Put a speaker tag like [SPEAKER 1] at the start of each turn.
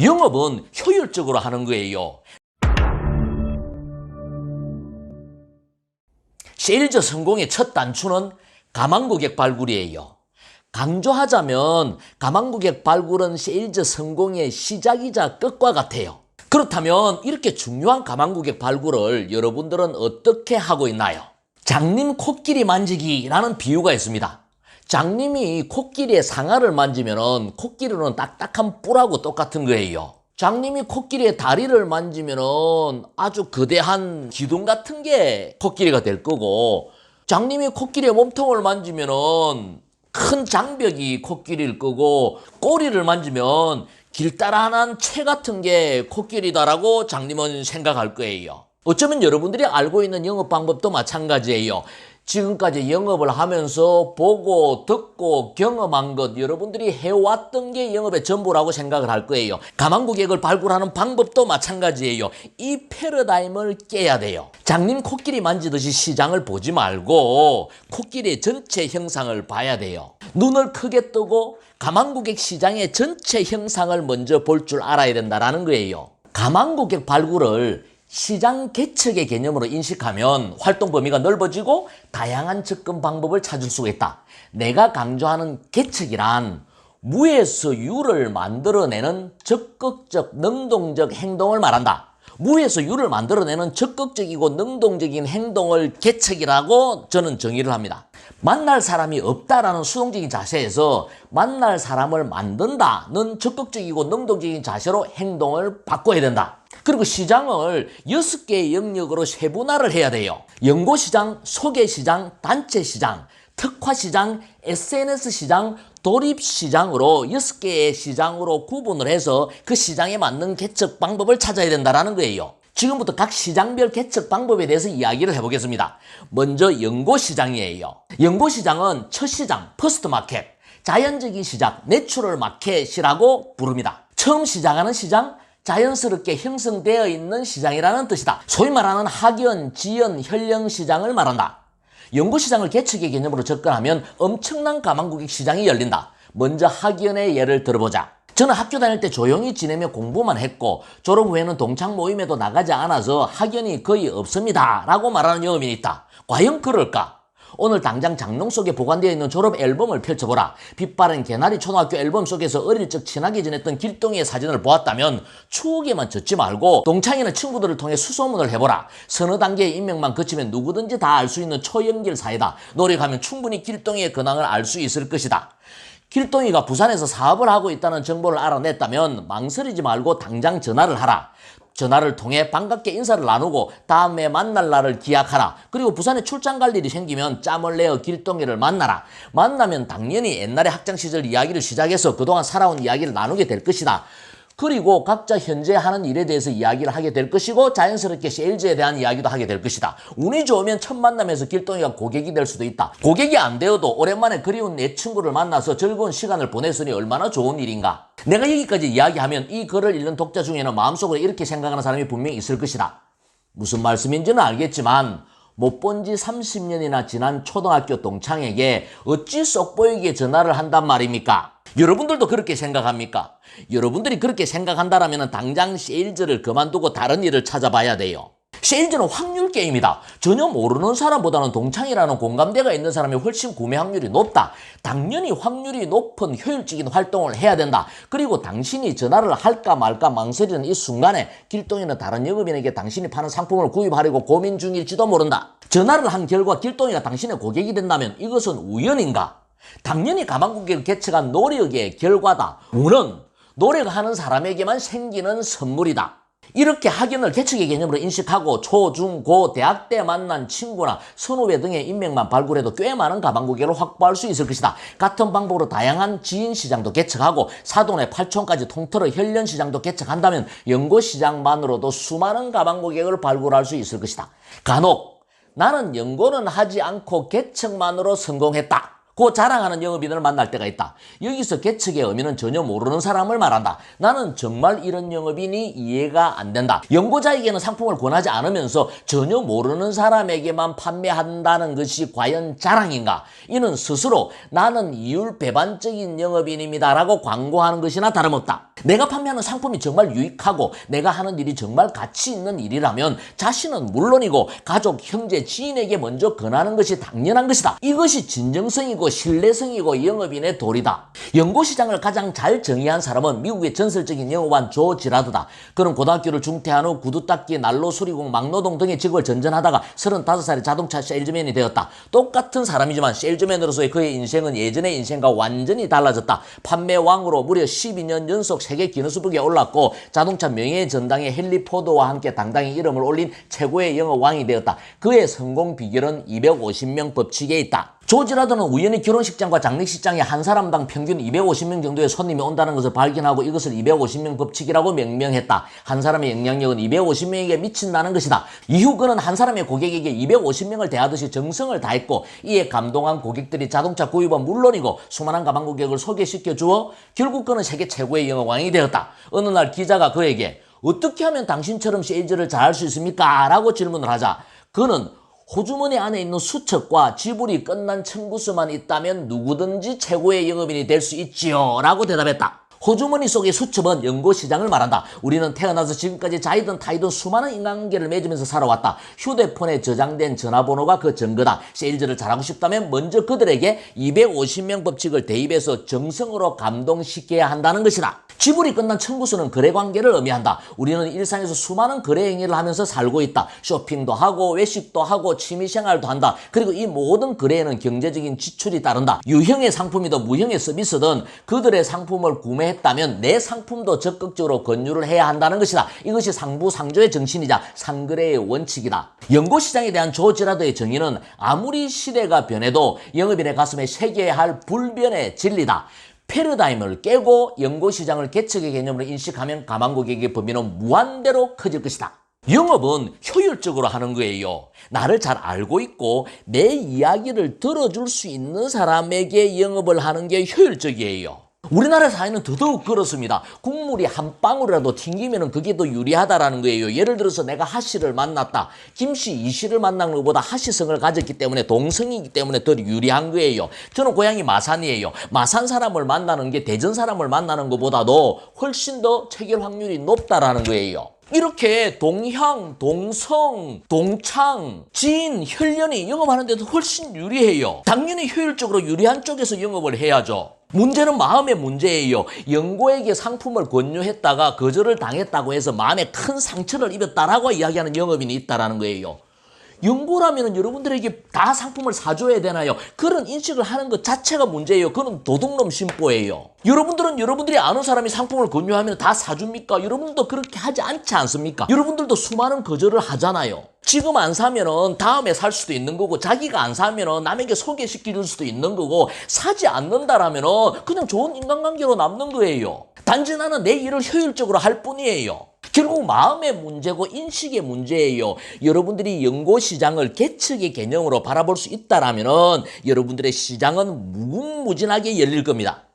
[SPEAKER 1] 영업은 효율적으로 하는 거예요. 세일즈 성공의 첫 단추는 가망 고객 발굴이에요. 강조하자면 가망 고객 발굴은 세일즈 성공의 시작이자 끝과 같아요. 그렇다면 이렇게 중요한 가망 고객 발굴을 여러분들은 어떻게 하고 있나요? 장님 코끼리 만지기라는 비유가 있습니다. 장님이 코끼리의 상아를 만지면 코끼리는 딱딱한 뿔하고 똑같은 거예요. 장님이 코끼리의 다리를 만지면 아주 거대한 기둥 같은 게 코끼리가 될 거고 장님이 코끼리의 몸통을 만지면 큰 장벽이 코끼리일 거고 꼬리를 만지면 길다란한 채 같은 게 코끼리다라고 장님은 생각할 거예요. 어쩌면 여러분들이 알고 있는 영업 방법도 마찬가지예요. 지금까지 영업을 하면서 보고 듣고 경험한 것 여러분들이 해왔던 게 영업의 전부라고 생각을 할 거예요. 가망 고객을 발굴하는 방법도 마찬가지예요. 이 패러다임을 깨야 돼요. 장님 코끼리 만지듯이 시장을 보지 말고 코끼리의 전체 형상을 봐야 돼요. 눈을 크게 뜨고 가망 고객 시장의 전체 형상을 먼저 볼 줄 알아야 된다라는 거예요. 가망 고객 발굴을 시장 개척의 개념으로 인식하면 활동 범위가 넓어지고 다양한 접근 방법을 찾을 수가 있다. 내가 강조하는 개척이란 무에서 유를 만들어내는 적극적 능동적 행동을 말한다. 무에서 유를 만들어내는 적극적이고 능동적인 행동을 개척이라고 저는 정의를 합니다. 만날 사람이 없다라는 수동적인 자세에서 만날 사람을 만든다는 적극적이고 능동적인 자세로 행동을 바꿔야 된다. 그리고 시장을 여섯 개의 영역으로 세분화를 해야 돼요. 연고시장, 소개시장, 단체시장, 특화시장, SNS시장, 도립시장으로 여섯 개의 시장으로 구분을 해서 그 시장에 맞는 개척 방법을 찾아야 된다는 거예요. 지금부터 각 시장별 개척 방법에 대해서 이야기를 해보겠습니다. 먼저 연고시장이에요. 연고시장은 첫 시장, 퍼스트 마켓, 자연적인 시작, 내추럴 마켓이라고 부릅니다. 처음 시작하는 시장, 자연스럽게 형성되어 있는 시장이라는 뜻이다. 소위 말하는 학연, 지연, 현령 시장을 말한다. 연구시장을 개척의 개념으로 접근하면 엄청난 가망고객 시장이 열린다. 먼저 학연의 예를 들어보자. 저는 학교 다닐 때 조용히 지내며 공부만 했고 졸업 후에는 동창 모임에도 나가지 않아서 학연이 거의 없습니다. 라고 말하는 영업인이 있다. 과연 그럴까? 오늘 당장 장롱 속에 보관되어 있는 졸업 앨범을 펼쳐보라. 빛바랜 개나리 초등학교 앨범 속에서 어릴 적 친하게 지냈던 길동이의 사진을 보았다면 추억에만 젖지 말고 동창이나 친구들을 통해 수소문을 해보라. 서너 단계의 인맥만 거치면 누구든지 다 알 수 있는 초연길 사이다. 노력하면 충분히 길동이의 근황을 알 수 있을 것이다. 길동이가 부산에서 사업을 하고 있다는 정보를 알아냈다면 망설이지 말고 당장 전화를 하라. 전화를 통해 반갑게 인사를 나누고 다음에 만날 날을 기약하라. 그리고 부산에 출장 갈 일이 생기면 짬을 내어 길동이를 만나라. 만나면 당연히 옛날의 학창 시절 이야기를 시작해서 그동안 살아온 이야기를 나누게 될 것이다. 그리고 각자 현재 하는 일에 대해서 이야기를 하게 될 것이고 자연스럽게 세일즈에 대한 이야기도 하게 될 것이다. 운이 좋으면 첫 만남에서 길동이가 고객이 될 수도 있다. 고객이 안 되어도 오랜만에 그리운 내 친구를 만나서 즐거운 시간을 보냈으니 얼마나 좋은 일인가. 내가 여기까지 이야기하면 이 글을 읽는 독자 중에는 마음속으로 이렇게 생각하는 사람이 분명히 있을 것이다. 무슨 말씀인지는 알겠지만 못 본 지 30년이나 지난 초등학교 동창에게 어찌 쏙 보이게 전화를 한단 말입니까? 여러분들도 그렇게 생각합니까? 여러분들이 그렇게 생각한다면 당장 세일즈를 그만두고 다른 일을 찾아봐야 돼요. 세일즈는 확률 게임이다. 전혀 모르는 사람보다는 동창이라는 공감대가 있는 사람이 훨씬 구매 확률이 높다. 당연히 확률이 높은 효율적인 활동을 해야 된다. 그리고 당신이 전화를 할까 말까 망설이는 이 순간에 길동이는 다른 영업인에게 당신이 파는 상품을 구입하려고 고민 중일지도 모른다. 전화를 한 결과 길동이가 당신의 고객이 된다면 이것은 우연인가? 당연히 가망고객을 개척한 노력의 결과다. 운은 노력하는 사람에게만 생기는 선물이다. 이렇게 학연을 개척의 개념으로 인식하고 초, 중, 고, 대학 때 만난 친구나 선후배 등의 인맥만 발굴해도 꽤 많은 가방고객을 확보할 수 있을 것이다. 같은 방법으로 다양한 지인 시장도 개척하고 사돈의 8촌까지 통틀어 현련 시장도 개척한다면 연고 시장만으로도 수많은 가방고객을 발굴할 수 있을 것이다. 간혹 나는 연고는 하지 않고 개척만으로 성공했다. 그 자랑하는 영업인을 만날 때가 있다. 여기서 계측의 의미는 전혀 모르는 사람을 말한다. 나는 정말 이런 영업인이 이해가 안 된다. 연고자에게는 상품을 권하지 않으면서 전혀 모르는 사람에게만 판매한다는 것이 과연 자랑인가? 이는 스스로 나는 이율 배반적인 영업인입니다 라고 광고하는 것이나 다름없다. 내가 판매하는 상품이 정말 유익하고 내가 하는 일이 정말 가치 있는 일이라면 자신은 물론이고 가족, 형제, 지인에게 먼저 권하는 것이 당연한 것이다. 이것이 진정성이고 신뢰성이고 영업인의 도리다. 연고시장을 가장 잘 정의한 사람은 미국의 전설적인 영업관 조 지라드다. 그는 고등학교를 중퇴한 후 구두 닦기, 난로 수리공, 막노동 등의 직업을 전전하다가 35살에 자동차 세일즈맨이 되었다. 똑같은 사람이지만 세일즈맨으로서의 그의 인생은 예전의 인생과 완전히 달라졌다. 판매 왕으로 무려 12년 연속 세계 기너스북에 올랐고 자동차 명예의 전당에 헨리 포드와 함께 당당히 이름을 올린 최고의 영업 왕이 되었다. 그의 성공 비결은 250명 법칙에 있다. 조지라드는 우연히 결혼식장과 장례식장에 한 사람당 평균 250명 정도의 손님이 온다는 것을 발견하고 이것을 250명 법칙이라고 명명했다. 한 사람의 영향력은 250명에게 미친다는 것이다. 이후 그는 한 사람의 고객에게 250명을 대하듯이 정성을 다했고 이에 감동한 고객들이 자동차 구입은 물론이고 수많은 가방 고객을 소개시켜 주어 결국 그는 세계 최고의 영업왕이 되었다. 어느 날 기자가 그에게 어떻게 하면 당신처럼 세일즈를 잘할 수 있습니까? 라고 질문을 하자 그는 호주머니 안에 있는 수첩과 지불이 끝난 청구서만 있다면 누구든지 최고의 영업인이 될 수 있지요. 라고 대답했다. 호주머니 속의 수첩은 연고 시장을 말한다. 우리는 태어나서 지금까지 자이든 타이든 수많은 인간관계를 맺으면서 살아왔다. 휴대폰에 저장된 전화번호가 그 증거다. 세일즈를 잘하고 싶다면 먼저 그들에게 250명 법칙을 대입해서 정성으로 감동시켜야 한다는 것이다. 지불이 끝난 청구서는 거래 관계를 의미한다. 우리는 일상에서 수많은 거래 행위를 하면서 살고 있다. 쇼핑도 하고 외식도 하고 취미생활도 한다. 그리고 이 모든 거래에는 경제적인 지출이 따른다. 유형의 상품이든 무형의 서비스든 그들의 상품을 구매했다면 내 상품도 적극적으로 권유를 해야 한다는 것이다. 이것이 상부상조의 정신이자 상거래의 원칙이다. 연고시장에 대한 조지라드의 정의는 아무리 시대가 변해도 영업인의 가슴에 새겨야 할 불변의 진리다. 패러다임을 깨고 연고시장을 개척의 개념으로 인식하면 가망고객의 범위는 무한대로 커질 것이다. 영업은 효율적으로 하는 거예요. 나를 잘 알고 있고 내 이야기를 들어줄 수 있는 사람에게 영업을 하는 게 효율적이에요. 우리나라 사회는 더더욱 그렇습니다. 국물이 한 방울이라도 튕기면 그게 더 유리하다라는 거예요. 예를 들어서 내가 하씨를 만났다. 김씨, 이씨를 만난 것보다 하씨성을 가졌기 때문에 동성이기 때문에 더 유리한 거예요. 저는 고향이 마산이에요. 마산 사람을 만나는 게 대전 사람을 만나는 것보다도 훨씬 더 체결 확률이 높다라는 거예요. 이렇게 동향, 동성, 동창, 지인, 혈연이 영업하는 데도 훨씬 유리해요. 당연히 효율적으로 유리한 쪽에서 영업을 해야죠. 문제는 마음의 문제예요. 연고에게 상품을 권유했다가 거절을 당했다고 해서 마음에 큰 상처를 입었다라고 이야기하는 영업인이 있다라는 거예요. 연고라면 여러분들에게 다 상품을 사줘야 되나요? 그런 인식을 하는 것 자체가 문제예요. 그건 도둑놈 심보예요. 여러분들은 여러분들이 아는 사람이 상품을 권유하면 다 사줍니까? 여러분도 그렇게 하지 않지 않습니까? 여러분들도 수많은 거절을 하잖아요. 지금 안 사면은 다음에 살 수도 있는 거고 자기가 안 사면은 남에게 소개시켜 줄 수도 있는 거고 사지 않는다라면은 그냥 좋은 인간관계로 남는 거예요. 단지 나는 내 일을 효율적으로 할 뿐이에요. 결국 마음의 문제고 인식의 문제예요. 여러분들이 연고 시장을 개척의 개념으로 바라볼 수 있다라면은 여러분들의 시장은 무궁무진하게 열릴 겁니다.